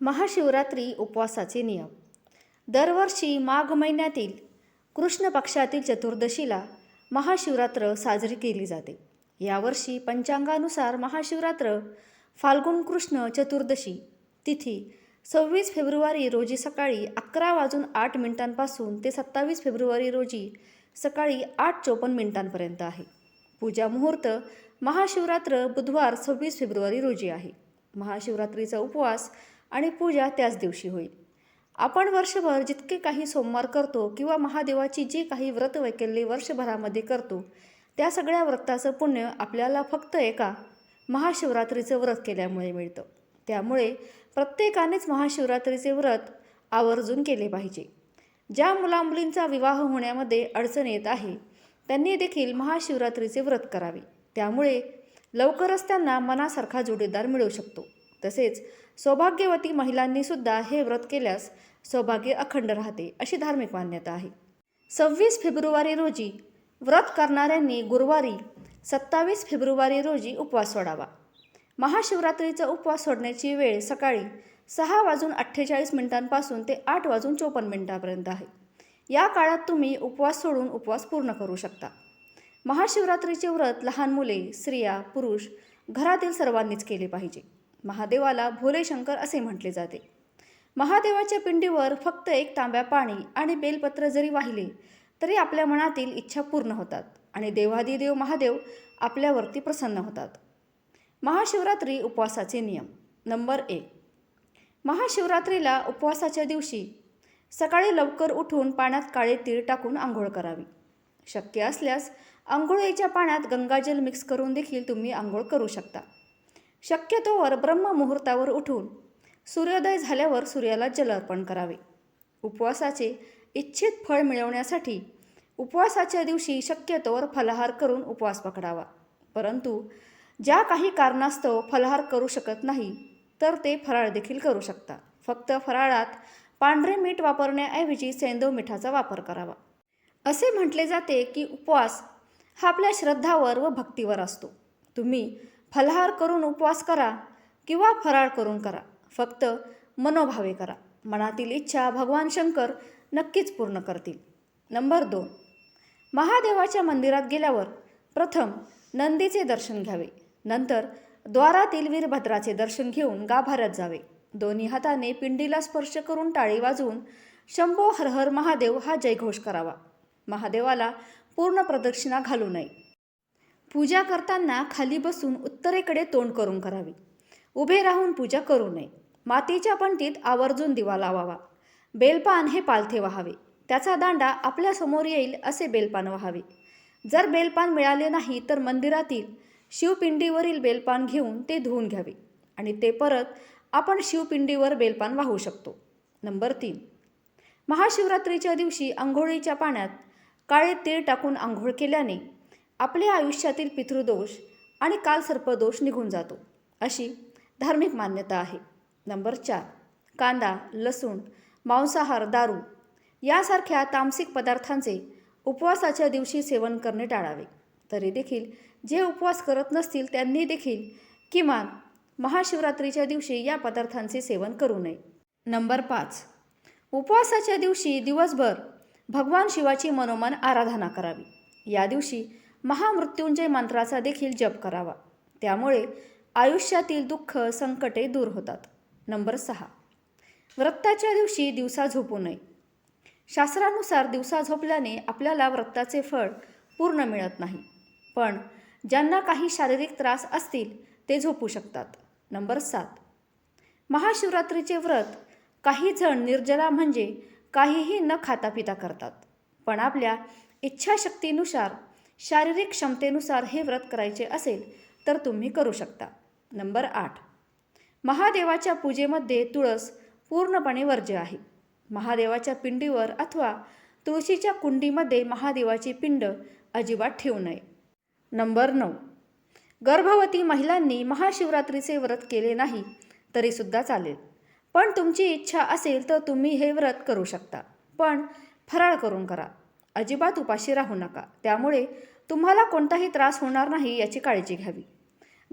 महाशिवरात्री उपवासाचे नियम. दरवर्षी माघ महिन्यातील कृष्ण पक्षातील चतुर्दशीला महाशिवरात्र साजरी केली जाते. यावर्षी पंचांगानुसार महाशिवरात्र फाल्गुन कृष्ण चतुर्दशी तिथी सव्वीस फेब्रुवारी रोजी सकाळी अकरा वाजून आठ मिनिटांपासून ते सत्तावीस फेब्रुवारी रोजी सकाळी आठ चोपन्न मिनिटांपर्यंत आहे. पूजा मुहूर्त महाशिवरात्र बुधवार सव्वीस फेब्रुवारी रोजी आहे. महाशिवरात्रीचा उपवास आणि पूजा त्याच दिवशी होईल. आपण वर्षभर जितके काही सोमवार करतो किंवा महादेवाची जी काही व्रत वैकल्ये वर्षभरामध्ये करतो त्या सगळ्या व्रताचं पुण्य आपल्याला फक्त एका महाशिवरात्रीचं व्रत केल्यामुळे मिळतं. त्यामुळे प्रत्येकानेच महाशिवरात्रीचे व्रत आवर्जून केले पाहिजे. ज्या मुलामुलींचा विवाह होण्यामध्ये अडचण येत आहे त्यांनी देखील महाशिवरात्रीचे व्रत करावे. त्यामुळे लवकरच त्यांना मनासारखा जोडीदार मिळू शकतो. तसेच सौभाग्यवती महिलांनी सुद्धा हे व्रत केल्यास सौभाग्य अखंड राहते अशी धार्मिक मान्यता आहे. सव्वीस फेब्रुवारी रोजी व्रत करणाऱ्यांनी गुरुवारी सत्तावीस फेब्रुवारी रोजी उपवास सोडावा. महाशिवरात्रीचा उपवास सोडण्याची वेळ सकाळी सहा वाजून अठ्ठेचाळीस मिनिटांपासून ते आठ वाजून चोपन्न मिनिटांपर्यंत आहे. या काळात तुम्ही उपवास सोडून उपवास पूर्ण करू शकता. महाशिवरात्रीचे व्रत लहान मुले स्त्रिया पुरुष घरातील सर्वांनीच केले पाहिजे. महादेवाला भोलेशंकर असे म्हटले जाते. महादेवाच्या पिंडीवर फक्त एक तांब्या पाणी आणि बेलपत्र जरी वाहिले तरी आपल्या मनातील इच्छा पूर्ण होतात आणि देवादिदेव महादेव आपल्यावरती प्रसन्न होतात. महाशिवरात्री उपवासाचे नियम. नंबर एक. महाशिवरात्रीला उपवासाच्या दिवशी सकाळी लवकर उठून पाण्यात काळे तीळ टाकून आंघोळ करावी. शक्य असल्यास आंघोळीच्या पाण्यात गंगाजल मिक्स करून देखील तुम्ही आंघोळ करू शकता. शक्यतोवर ब्रह्ममुहूर्तावर उठून सूर्योदय झाल्यावर सूर्याला जल अर्पण करावे. उपवासाचे इच्छित फळ मिळवण्यासाठी उपवासाच्या दिवशी शक्यतोवर फलाहार करून उपवास पकडावा. परंतु ज्या काही कारणास्तव फलाहार करू शकत नाही तर ते फराळ देखील करू शकता. फक्त फराळात पांढरे मीठ वापरण्याऐवजी सेंदव मिठाचा वापर करावा. असे म्हटले जाते की उपवास हा आपल्या श्रद्धावर व भक्तीवर असतो. तुम्ही फलहार करून उपवास करा किंवा फराळ करून करा. फक्त मनोभावे करा. मनातील इच्छा भगवान शंकर नक्कीच पूर्ण करतील. नंबर दोन. महादेवाच्या मंदिरात गेल्यावर प्रथम नंदीचे दर्शन घ्यावे. नंतर द्वारातील वीरभद्राचे दर्शन घेऊन गाभाऱ्यात जावे. दोन्ही हाताने पिंडीला स्पर्श करून टाळी वाजवून शंभो हर हर महादेव हा जयघोष करावा. महादेवाला पूर्ण प्रदक्षिणा घालू नये. पूजा करताना खाली बसून उत्तरेकडे तोंड करून करावी. उभे राहून पूजा करू नये. मातीच्या पंटीत आवर्जून दिवा लावावा. बेलपान हे पालथे व्हावे. त्याचा दांडा आपल्यासमोर येईल असे बेलपान व्हावे. जर बेलपान मिळाले नाही तर मंदिरातील शिवपिंडीवरील बेलपान घेऊन ते धुवून घ्यावे आणि ते परत आपण शिवपिंडीवर बेलपान वाहू शकतो. नंबर तीन. महाशिवरात्रीच्या दिवशी आंघोळीच्या पाण्यात काळे तीळ टाकून आंघोळ केल्याने आपल्या आयुष्यातील पितृदोष आणि कालसर्पदोष निघून जातो. अशी धार्मिक मान्यता आहे. नंबर चार कांदा लसूण मांसाहार दारू यासारख्या तामसिक पदार्थांचे उपवासाच्या दिवशी सेवन करणे टाळावे. तरी देखील जे उपवास करत नसतील त्यांनी देखील किमान महाशिवरात्रीच्या दिवशी या पदार्थांचे सेवन करू नये. नंबर पाच उपवासाच्या दिवशी दिवसभर भगवान शिवाची मनोमन आराधना करावी. या दिवशी महामृत्युंजय मंत्राचा देखील जप करावा. त्यामुळे आयुष्यातील दुःख संकटे दूर होतात. नंबर सहा. व्रताच्या दिवशी दिवसा झोपू नये. शास्त्रानुसार दिवसा झोपल्याने आपल्याला व्रताचे फळ पूर्ण मिळत नाही. पण ज्यांना काही शारीरिक त्रास असतील ते झोपू शकतात. नंबर सात. महाशिवरात्रीचे व्रत काही जण निर्जला म्हणजे काहीही न खाता पिता करतात. पण आपल्या इच्छाशक्तीनुसार शारीरिक क्षमतेनुसार हे व्रत करायचे असेल तर तुम्ही करू शकता. नंबर आठ. महादेवाच्या पूजेमध्ये तुळस पूर्णपणे वर्ज्य आहे. महादेवाच्या पिंडीवर अथवा तुळशीच्या कुंडीमध्ये महादेवाची पिंड अजिबात ठेवू नये. नंबर नऊ. गर्भवती महिलांनी महाशिवरात्रीचे व्रत केले नाही तरीसुद्धा चालेल. पण तुमची इच्छा असेल तर तुम्ही हे व्रत करू शकता. पण फराळ करून करा. अजिबात उपाशी राहू नका. त्यामुळे तुम्हाला कोणताही त्रास होणार नाही याची काळजी घ्यावी.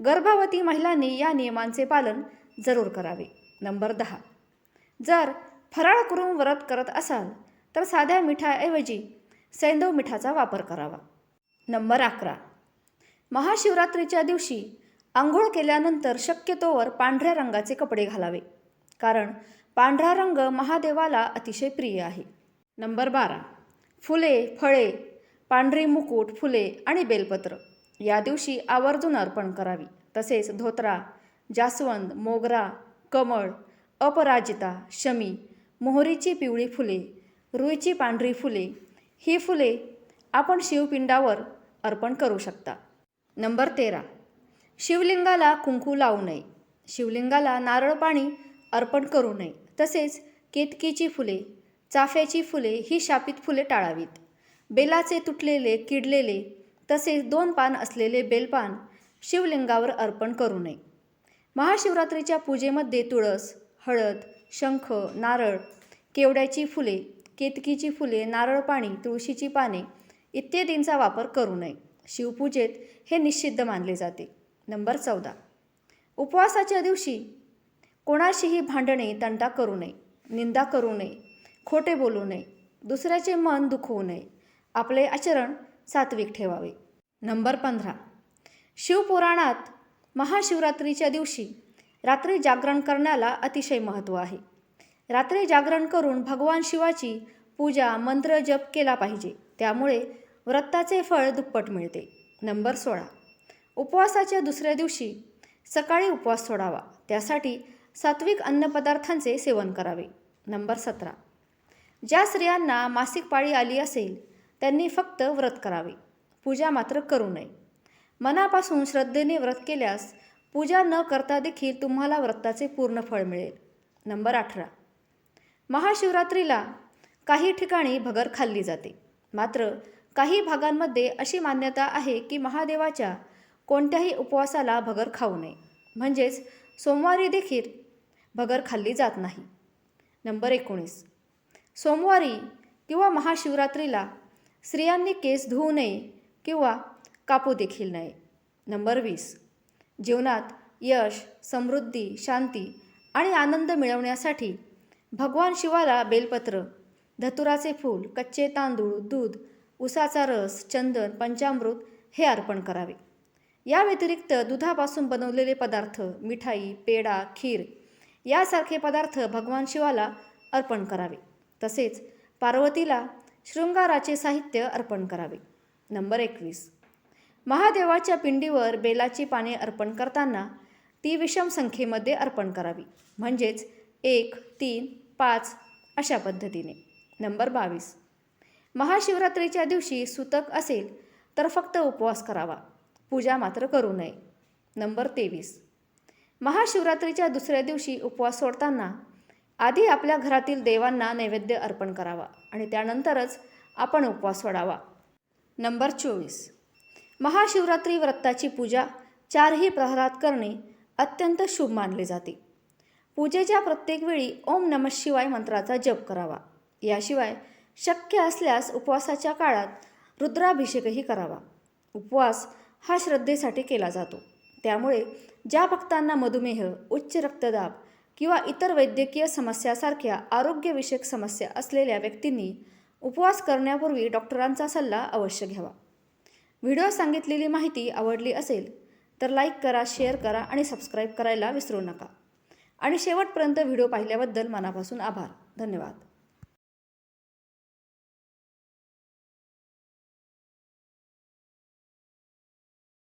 गर्भवती महिलांनी या नियमांचे पालन जरूर करावे. नंबर दहा. जर फराळ करून व्रत करत असाल तर साध्या मिठाऐवजी सैंदव मिठाचा वापर करावा. नंबर अकरा. महाशिवरात्रीच्या दिवशी आंघोळ केल्यानंतर शक्यतोवर पांढऱ्या रंगाचे कपडे घालावे कारण पांढरा रंग महादेवाला अतिशय प्रिय आहे. नंबर बारा. फुले फळे पांढरे मुकुट फुले आणि बेलपत्र. या दिवशी आवर्जून अर्पण करावी. तसेच धोत्रा जास्वंद मोगरा कमळ अपराजिता शमी मोहरीची पिवळी फुले रुईची पांढरी फुले ही फुले आपण शिवपिंडावर अर्पण करू शकता. नंबर तेरा. शिवलिंगाला कुंकू लावू नये. शिवलिंगाला नारळ पाणी अर्पण करू नये. तसेच केतकीची फुले चाफ्याची फुले ही शापित फुले टाळावीत. बेलाचे तुटलेले किडलेले तसेच दोन पान असलेले बेलपान शिवलिंगावर अर्पण करू नये. महाशिवरात्रीच्या पूजेमध्ये तुळस हळद शंख नारळ केवड्याची फुले केतकीची फुले नारळ पाणी तुळशीची पाने इत्यादींचा वापर करू नये. शिवपूजेत हे निषिद्ध मानले जाते. नंबर चौदा. उपवासाच्या दिवशी कोणाशीही भांडणे तंटा करू नये. निंदा करू नये. खोटे बोलू नये. दुसऱ्याचे मन दुखवू नये. आपले आचरण सात्विक ठेवावे. नंबर पंधरा. शिवपुराणात महाशिवरात्रीच्या दिवशी रात्री जागरण करण्याला अतिशय महत्त्व आहे. रात्री जागरण करून भगवान शिवाची पूजा मंत्र जप केला पाहिजे. त्यामुळे व्रताचे फळ दुप्पट मिळते. नंबर सोळा. उपवासाच्या दुसऱ्या दिवशी सकाळी उपवास सोडावा. त्यासाठी सात्विक अन्नपदार्थांचे सेवन करावे. नंबर सतरा. ज्या स्त्रियांना मासिक पाळी आली असेल त्यांनी फक्त व्रत करावे. पूजा मात्र करू नये. मनापासून श्रद्धेने व्रत केल्यास पूजा न करता देखील तुम्हाला व्रताचे पूर्ण फळ मिळेल. नंबर अठरा. महाशिवरात्रीला काही ठिकाणी भगर खाल्ली जाते. मात्र काही भागांमध्ये अशी मान्यता आहे की महादेवाच्या कोणत्याही उपवासाला भगर खाऊ नये. म्हणजेच सोमवारी देखील भगर खाल्ली जात नाही. नंबर एकोणीस. सोमवारी किंवा महाशिवरात्रीला स्त्रियांनी केस धुवू नये किंवा कापू देखील नये. नंबर वीस. जीवनात यश समृद्धी शांती आणि आनंद मिळवण्यासाठी भगवान शिवाला बेलपत्र धतुराचे फूल कच्चे तांदूळ दूध उसाचा रस चंदन पंचामृत हे अर्पण करावे. या व्यतिरिक्त दुधापासून बनवलेले पदार्थ मिठाई पेढा खीर यासारखे पदार्थ भगवान शिवाला अर्पण करावे. तसेच पार्वतीला शृंगाराचे साहित्य अर्पण करावे. नंबर एकवीस. महादेवाच्या पिंडीवर बेलाची पाने अर्पण करताना ती विषम संख्येमध्ये अर्पण करावी. म्हणजेच एक तीन पाच अशा पद्धतीने. नंबर बावीस. महाशिवरात्रीच्या दिवशी सुतक असेल तर फक्त उपवास करावा. पूजा मात्र करू नये. नंबर तेवीस. महाशिवरात्रीच्या दुसऱ्या दिवशी उपवास सोडताना आधी आपल्या घरातील देवांना नैवेद्य अर्पण करावा आणि त्यानंतरच आपण उपवास सोडावा. नंबर चोवीस. महाशिवरात्री व्रताची पूजा चारही प्रहरात करणे अत्यंत शुभ मानले जाते. पूजेच्या प्रत्येक वेळी ओम नम शिवाय मंत्राचा जप करावा. याशिवाय शक्य असल्यास उपवासाच्या काळात रुद्राभिषेकही करावा. उपवास हा श्रद्धेसाठी केला जातो. त्यामुळे ज्या भक्तांना मधुमेह उच्च रक्तदाब किंवा इतर वैद्यकीय समस्यासारख्या आरोग्यविषयक समस्या असलेल्या व्यक्तींनी उपवास करण्यापूर्वी डॉक्टरांचा सल्ला अवश्य घ्यावा. व्हिडिओ सांगितलेली माहिती आवडली असेल तर लाईक करा शेअर करा आणि सबस्क्राईब करायला विसरू नका. आणि शेवटपर्यंत व्हिडिओ पाहिल्याबद्दल मनापासून आभार. धन्यवाद.